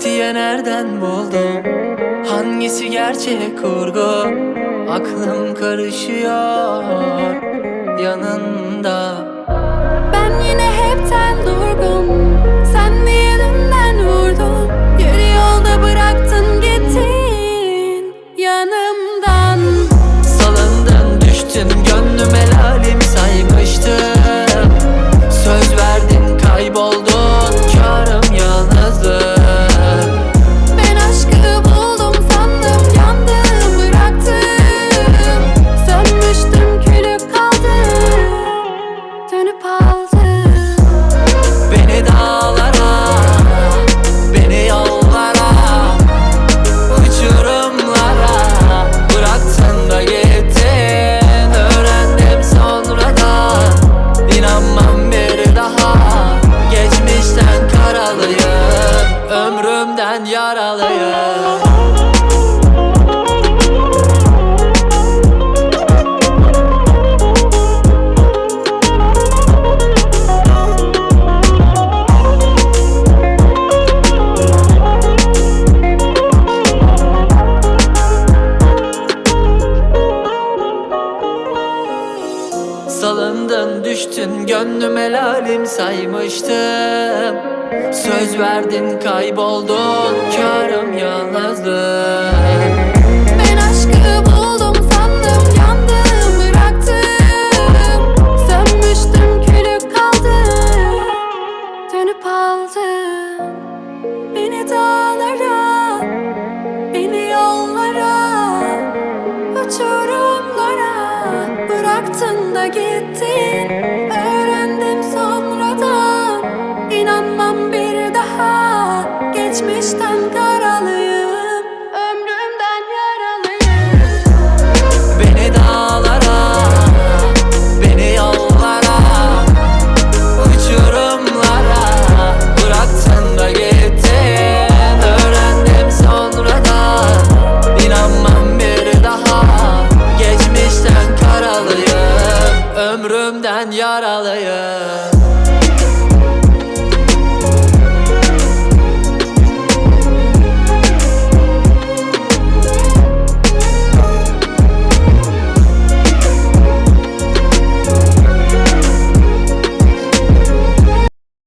diye nereden buldum Hangisi gerçek kurgu? Aklım karışıyor yanında. Ben yine ömrümden Salındın düştün gönlüm helalim saymıştım Söz verdin kayboldun körüm yalnızlık Ben aşkı buldum sandım Yandım bıraktım. Sönmüştüm külü kaldı Dönüp aldım. Beni dağlara geçmiş tan karalı